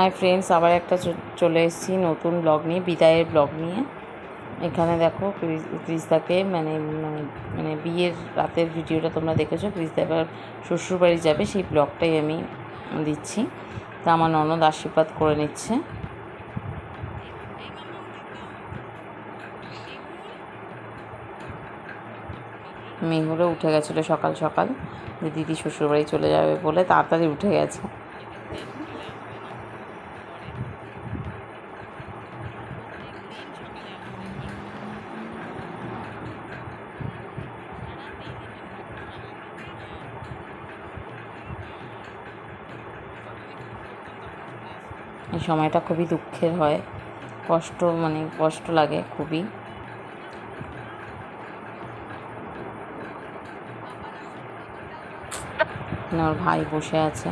Hi friends আবার একটা চলে এসেছি নতুন ব্লগ নিয়ে, বিদায়ের ব্লগ নিয়ে। এখানে দেখো ক্রিস- ক্রিস্তাকে মানে মানে মানে বিয়ের রাতের ভিডিওটা তোমরা দেখেছ, ক্রিস্তা এবার শ্বশুরবাড়ি যাবে, সেই ব্লগটাই আমি দিচ্ছি। তা আমার ননদ আশীর্বাদ করে নিচ্ছে। মেহুরও উঠে গেছিল সকাল সকাল, যে দিদি শ্বশুরবাড়ি চলে যাবে বলে তাড়াতাড়ি উঠে গেছে। এই সময়টা খুবই দুঃখের হয়। কষ্ট মানে কষ্ট লাগে খুবই। আমার ওর ভাই বসে আছে।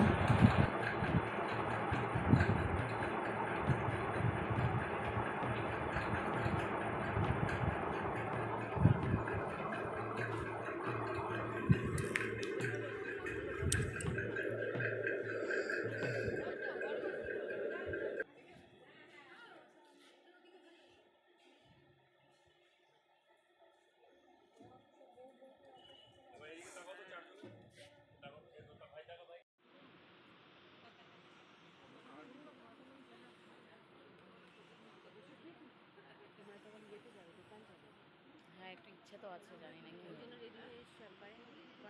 ইচ্ছে তো আছে জানি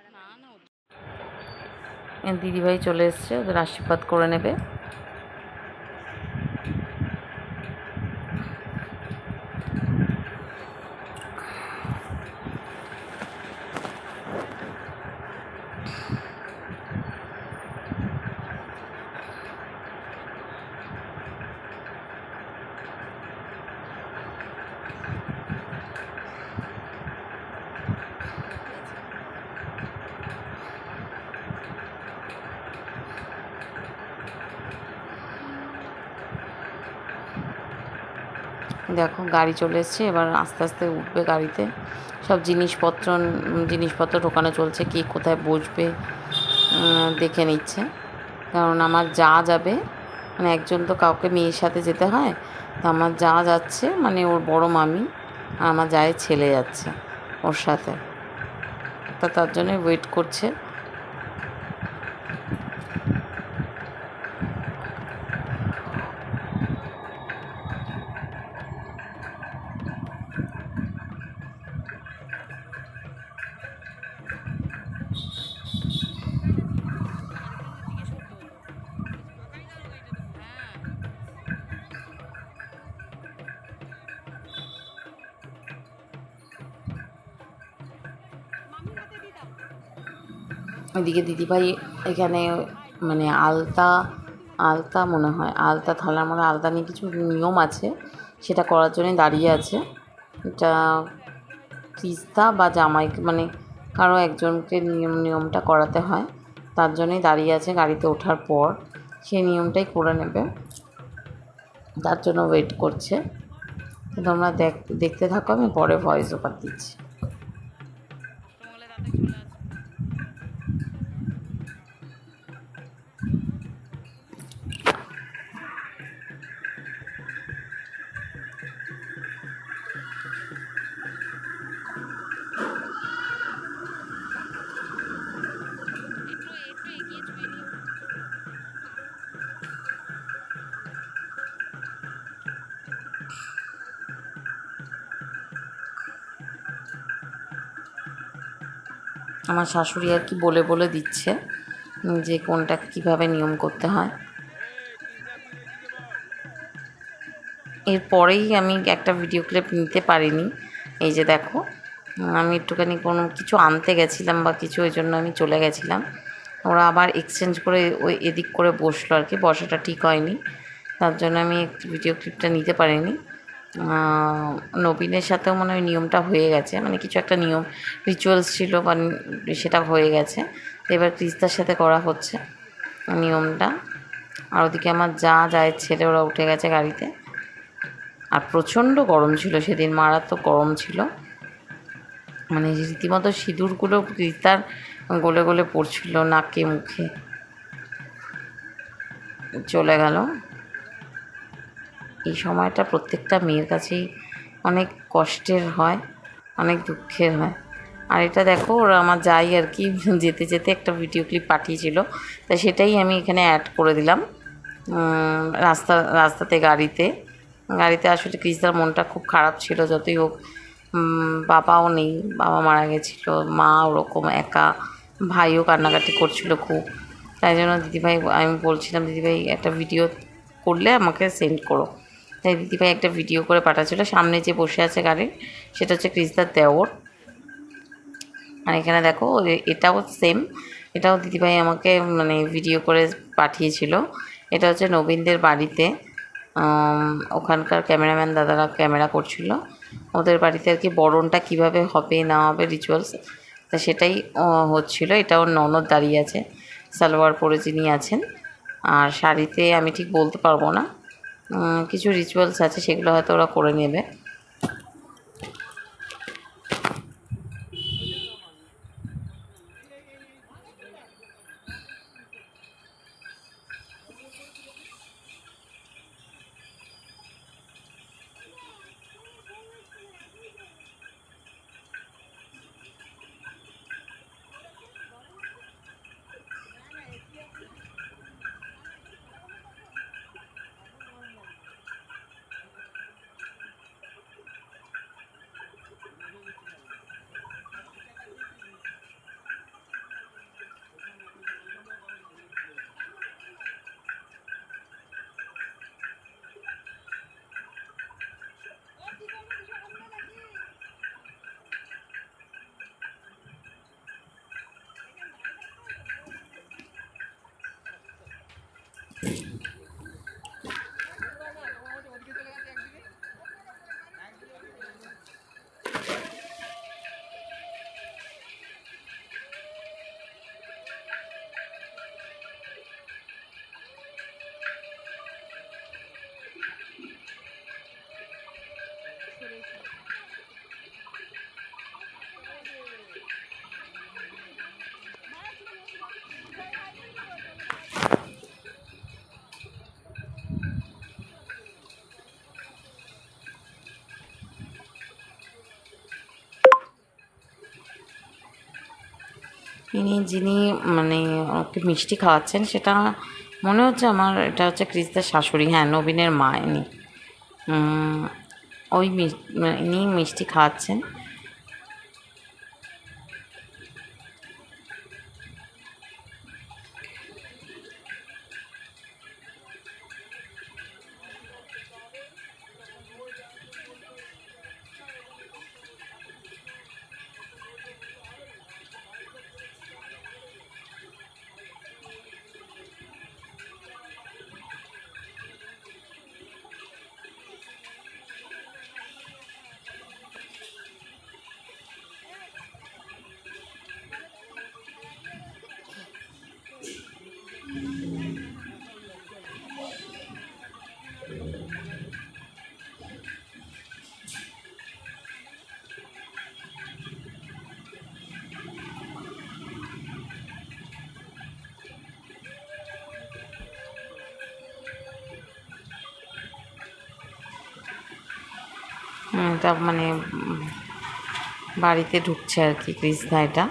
না না না দিদিভাই চলে এসছে ওদের আশীর্বাদ করে নেবে। দেখো, গাড়ি চলে এসছে, এবার আস্তে আস্তে উঠবে গাড়িতে। সব জিনিসপত্র জিনিসপত্র ঢোকানো চলছে, কি কোথায় বসবে দেখে নিচ্ছে। কারণ আমার যা যাবে মানে একজন তো কাউকে মেয়ের সাথে যেতে হয়, তো আমার যা যাচ্ছে মানে ওর বড় মামি আর আমার যায় ছেলে যাচ্ছে ওর সাথে। তা তার জন্য ওয়েট করছে। ওইদিকে দিদিভাই এখানে মানে আলতা আলতা মনে হয়, আলতা থালার মধ্যে আলতা নিয়ে কিছু নিয়ম আছে, সেটা করার জন্যই দাঁড়িয়ে আছে। এটা তিস্তা বা জামাই মানে কারও একজনকে নিয়ম, নিয়মটা করাতে হয়, তার জন্যই দাঁড়িয়ে আছে গাড়িতে ওঠার পর সেই নিয়মটাই করে নেবে। তার জন্য ওয়েট করছে। তোমরা দেখ দেখতে থাকো, আমি পরে ভয়েস ওভার দিচ্ছি। আমার শাশুড়ি আর কি বলে বলে দিচ্ছে যে কোনটা কীভাবে নিয়ম করতে হয়। এরপরেই আমি একটা ভিডিও ক্লিপ নিতে পারিনি। এই যে দেখো, আমি একটুখানি কোনো কিছু আনতে গেছিলাম বা কিছু ওই জন্য আমি চলে গেছিলাম। ওরা আবার এক্সচেঞ্জ করে ওই এদিক করে বসল আর কি, বসাটা ঠিক হয়নি। তার জন্য আমি ভিডিও ক্লিপটা নিতে পারিনি। নবীনের সাথেও মনে হয় নিয়মটা হয়ে গেছে। মানে কিছু একটা নিয়ম রিচুয়ালস ছিল বা সেটা হয়ে গেছে। এবার ক্রিস্তার সাথে করা হচ্ছে নিয়মটা। আর ওদিকে আমার যা যায় ছেলে ওরা উঠে গেছে গাড়িতে। আর প্রচণ্ড গরম ছিল সেদিন, মারাত্মক গরম ছিল। মানে রীতিমতো সিঁদুরগুলো ক্রিস্তার গলে গলে পড়ছিল নাকে, মুখে। চলে গেল। এই সময়টা প্রত্যেকটা মেয়ের কাছেই অনেক কষ্টের হয়, অনেক দুঃখের হয়। আর এটা দেখো, ওরা আমার যাই আর কি, যেতে যেতে একটা ভিডিও ক্লিপ পাঠিয়েছিল। তা সেটাই আমি এখানে অ্যাড করে দিলাম রাস্তা, রাস্তাতে গাড়িতে। গাড়িতে আসলে ক্রিসদার মনটা খুব খারাপ ছিল, যতই হোক বাবাও নেই, বাবা মারা গেছিল, মা ওরকম একা, ভাইও কান্নাকাটি করছিল খুব। তাই জন্য দিদিভাই, আমি বলছিলাম, দিদিভাই, একটা ভিডিও করলে আমাকে সেন্ড করো। তাই দিদিভাই একটা ভিডিও করে পাঠাচ্ছিলো। সামনে যে বসে আছে গাড়ির, সেটা হচ্ছে ক্রিসদার দেওর। আর এখানে দেখো এটাও সেম এটাও দিদিভাই আমাকে মানে ভিডিও করে পাঠিয়েছিল। এটা হচ্ছে নবীনদের বাড়িতে। ওখানকার ক্যামেরাম্যান দাদারা ক্যামেরা করছিল। ওদের বাড়িতে আর কি বরণটা কীভাবে হবে, না হবে রিচুয়ালস তা সেটাই হচ্ছিল। এটা ওর ননদ দাঁড়িয়ে আছে, সালোয়ার পরে যিনি আছেন। আর শাড়িতে আমি ঠিক বলতে পারব না। কিছু রিচুয়ালস আছে সেগুলো হয়তো ওরা করে নেবে। ইনি যিনি মানে ওকে মিষ্টি খাওয়াচ্ছেন, সেটা মনে হচ্ছে আমার, এটা হচ্ছে ক্রিস্তার শাশুড়ি। হ্যাঁ নবীনের মা ইনি। ওই মিস- ইনি মিষ্টি খাওয়াচ্ছেন। হুম, তা মানে বাড়িতে ঢুকছে আর কি কৃষ্ণা এটা।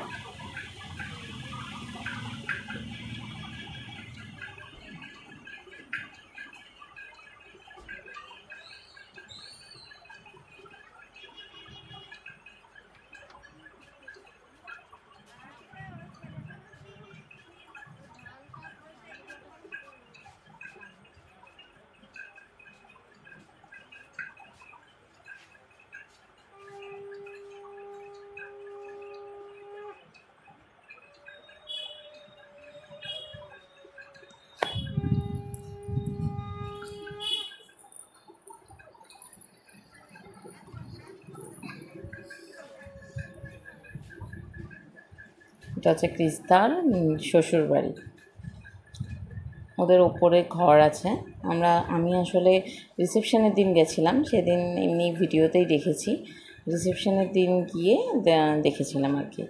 এটা হচ্ছে ক্রিস্তার শ্বশুর বাড়ি ওদের ওপরে ঘর আছে। আমরা, আমি আসলে রিসেপশনের দিন গেছিলাম, সেদিন এমনি ভিডিওতেই দেখেছি। রিসেপশনের দিন গিয়ে দেখেছিলাম আর কি।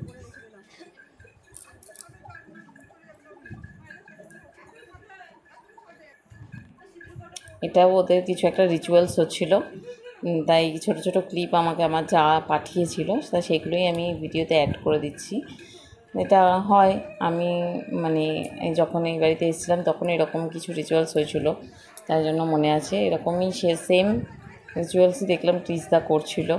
এটাও ওদের কিছু একটা রিচুয়ালস হচ্ছিল। তাই ছোট ছোট ক্লিপ আমাকে, আমার যা পাঠিয়েছিল, তা সেগুলোই আমি ভিডিওতে অ্যাড করে দিচ্ছি। এটা হয়। আমি মানে যখন এই বাড়িতে এসেছিলাম তখন এরকম কিছু রিচুয়ালস হয়েছিল। তার জন্য মনে আছে। এরকমই সে সেম রিচুয়ালসই দেখলাম ত্রিশদা করছিল।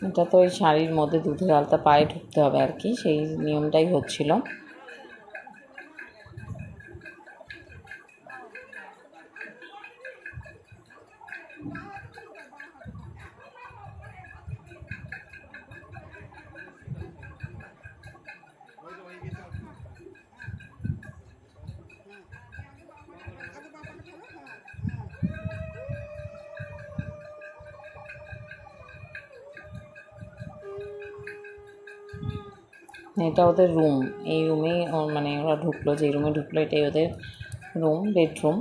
এটা তো ওই শাড়ির মধ্যে দুধের আলতা পায়ে ঢুকতে হবে আর কি, সেই নিয়মটাই হচ্ছিল। এটা ওদের রুম এই রুমেই মানে ওরা ঢুকলো, যে রুমে ঢুকলো, এটাই ওদের রুম বেডরুম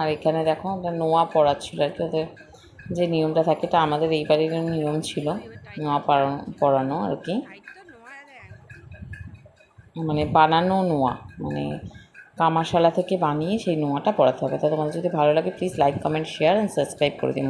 আর এখানে দেখো একটা নোয়া পড়াচ্ছিল আর কি, ওদের যে নিয়মটা থাকে, এটা আমাদের এই বাড়ির নিয়ম ছিল, নোয়া পড়ানো আর কি। মানে বানানো নোয়া মানে কামাশালা থেকে বানিয়ে সেই নোয়াটা পড়াতে হবে। তা তোমাদের যদি ভালো লাগে please like comment share and subscribe করে দিন।